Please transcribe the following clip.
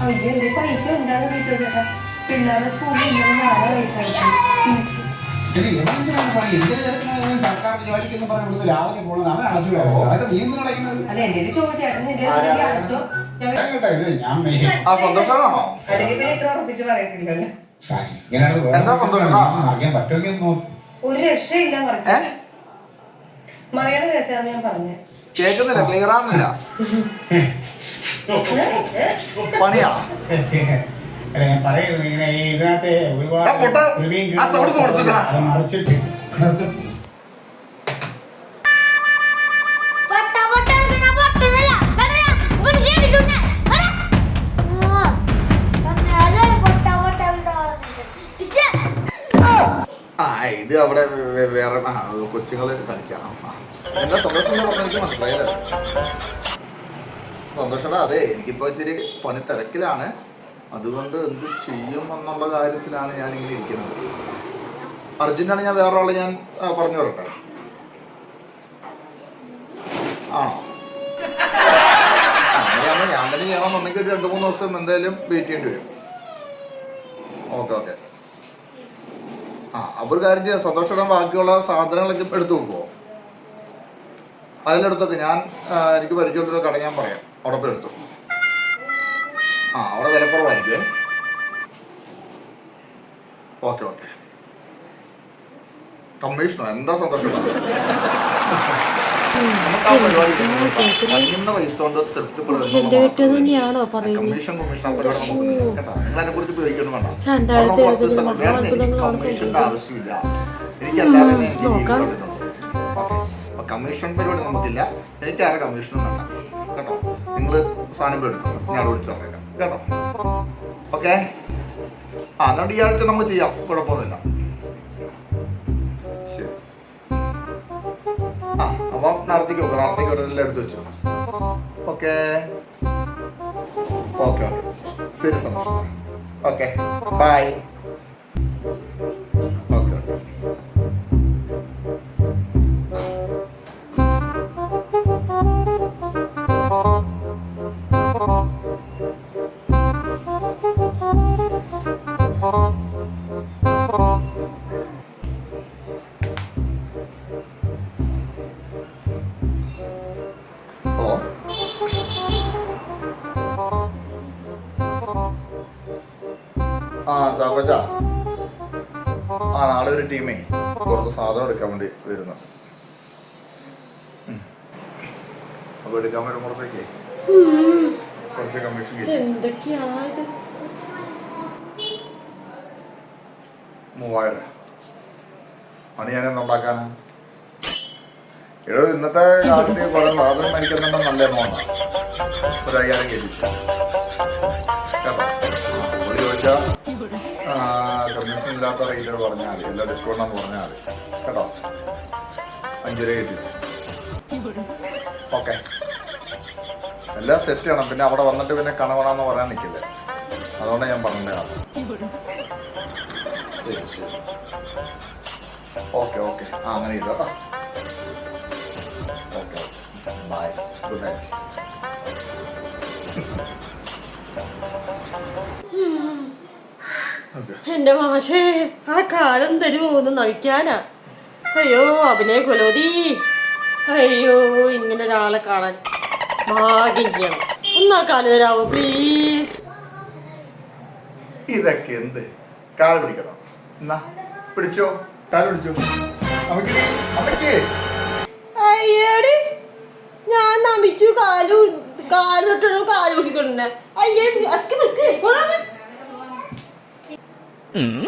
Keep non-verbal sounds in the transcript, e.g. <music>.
അയ്യോ എന്റെ പൈസ എന്താണ് വീട്ടോ ചേട്ടാ? പിള്ളേരുടെ സ്കൂളിൽ ഇന്നലെ ഫീസ്. ഇവനെന്തിനാണ് പണി? എന്തിനാ ചെറുക്കനെ സർക്കാർ ജോലിക്ക് എന്ന് പറഞ്ഞ് ഇവിടുന്ന് രാവിലെ പോകുന്നത്? അവൻ അടച്ചുകൂടെ? അതൊക്കെ നീ എന്തിനാ അടയ്ക്കുന്നത്? അല്ല എന്റെ ചോദിച്ചു ചേട്ടൻ നിന്റെ ഞാൻ ഞാൻ ഇത് ഞാൻ മേ- ആ സന്തോഷമാണോ? എന്താ സന്തോഷം? ഒരു രക്ഷയില്ല മറിയുടെ കേസാണ് ഞാൻ പറഞ്ഞത്. കേൾക്കുന്നില്ല ക്ലിയർ ആവുന്നില്ല. <laughs> പണിയാ? അല്ല, ഞാൻ പറയുന്നത് ഇങ്ങനെ ഈ ഇതിനകത്ത് ഒരുപാട്. അത് മറിച്ചിട്ട്. ഇത് അവിടെ വേറെ കൊച്ചുങ്ങൾ കളിക്കാം. എന്താ സന്തോഷം എന്ന് പറഞ്ഞാൽ എനിക്ക് മനസ്സിലായില്ല. സന്തോഷടാ. അതെ എനിക്കിപ്പോ ഇച്ചിരി പണി തിരക്കിലാണ്. അതുകൊണ്ട് എന്ത് ചെയ്യും എന്നുള്ള കാര്യത്തിലാണ് ഞാൻ ഇങ്ങനെ ഇരിക്കുന്നത്. അർജുനാണ് ഞാൻ വേറെ ആളെ ഞാൻ പറഞ്ഞു വരട്ടെ ആണോ? ഞാൻ തന്നെ ചെയ്യണമെന്നുണ്ടെങ്കിൽ ഒരു രണ്ട് മൂന്ന് ദിവസം എന്തായാലും വെയിറ്റ് ചെയ്യേണ്ടി വരും. Okay okay. ആ അപ്പൊ ഒരു കാര്യം ചെയ്യാം. സന്തോഷം ബാക്കിയുള്ള സാധനങ്ങളൊക്കെ എടുത്തു വെക്കുമോ അതിലെടുത്തൊക്കെ ഞാൻ എനിക്ക് പരിചയമുള്ള കട ഞാൻ പറയാം. എടുത്തു ആ അവിടെ വിലക്കുറവായിരിക്കും ഓക്കെ ഓക്കെ. കമ്മീഷനോ എന്താ സന്തോഷം? നമുക്ക് ആ പരിപാടി കഴിയുന്ന പൈസ കൊണ്ട് കമ്മീഷൻ കമ്മീഷൻ ആ പരിപാടി നമുക്ക്. കേട്ടോ നിങ്ങൾ അതിനെ കുറിച്ച് പേടിക്കൊന്നും വേണ്ട. കമ്മീഷന്റെ ആവശ്യമില്ല. എനിക്ക് കമ്മീഷൻ പരിപാടി നമുക്കില്ല. എനിക്ക് ആരെ കമ്മീഷനും വേണ്ട. കേട്ടോ. നിങ്ങൾ സാധനം എടുക്കും ഞാൻ വിളിച്ചു പറയാം കേട്ടോ? ഓക്കെ? ആ അതുകൊണ്ട് ഈ ആഴ്ച നമുക്ക് ചെയ്യാം. കുഴപ്പമൊന്നുമില്ല. ശരി. ആ അപ്പം നാളത്തേക്ക് വെക്കാം എല്ലാം എടുത്ത് വെച്ചു. ഓക്കെ? Okay okay. ശരി സന്തോഷം. ഓക്കെ. ബൈ. ആ ചാക്കോച്ച. ആ നാളെ ഒരു ടീമേ കുറച്ച് സാധനം എടുക്കാൻ വേണ്ടി വരുന്നു. അപ്പൊ എടുക്കാൻ വരുമ്പോഴത്തേക്കേ കുറച്ച് കമ്മീഷൻ മൂവായിരം. മണി ഞാൻ ഉണ്ടാക്കാനാ? എടോ ഇന്നത്തെ കാലത്ത് കുറെ സാധനം മേടിക്കുന്നുണ്ട് നല്ല എമൗണ്ടാണ് ഒരു അയ്യായിരം കെ ജി. കമ്മീഷൻ ഇല്ലാത്ത റേറ്റ് പറഞ്ഞാൽ എല്ലാ ഡിസ്കൗണ്ടാന്ന് പറഞ്ഞാൽ മതി കേട്ടോ? അഞ്ച് രൂപ ഓക്കെ. എല്ലാം സെറ്റ് ചെയ്യണം പിന്നെ അവിടെ വന്നിട്ട് പിന്നെ കണവണമെന്ന് പറയാൻ നിൽക്കില്ലേ അതുകൊണ്ട് ഞാൻ പറഞ്ഞതാണ് ശരി ശരി. Okay okay. ആ അങ്ങനെ ചെയ്തോ കേട്ടോ. ഓക്കെ ബൈ ഗുഡ് നൈറ്റ് എന്റെ മാഷേ ആ കാലം തരുമോന്ന് നവിക്കാനാ അയ്യോ അഭിനയ കുലോതി അയ്യോ ഇങ്ങനെ ഒരാളെ കാണാൻ ഭാഗ്യം ചെയ്യണം. ഒന്നാ കാൽ തരാവോ പ്ലീസ് ഇതൊക്കെ എന്ത്? കാൽ പിടിക്കണം? എന്നാ പിടിച്ചോ? കാൽ പിടിച്ചോ? അമ്മയ്ക്ക് അമ്മയ്ക്ക് അയ്യേടി ഞാൻ നമിച്ചു കാലു കാൽ തൊട്ടു കാൽ പൊക്കിക്കൊണ്ടേ അയ്യേ അസ്കി മസ്കി 嗯？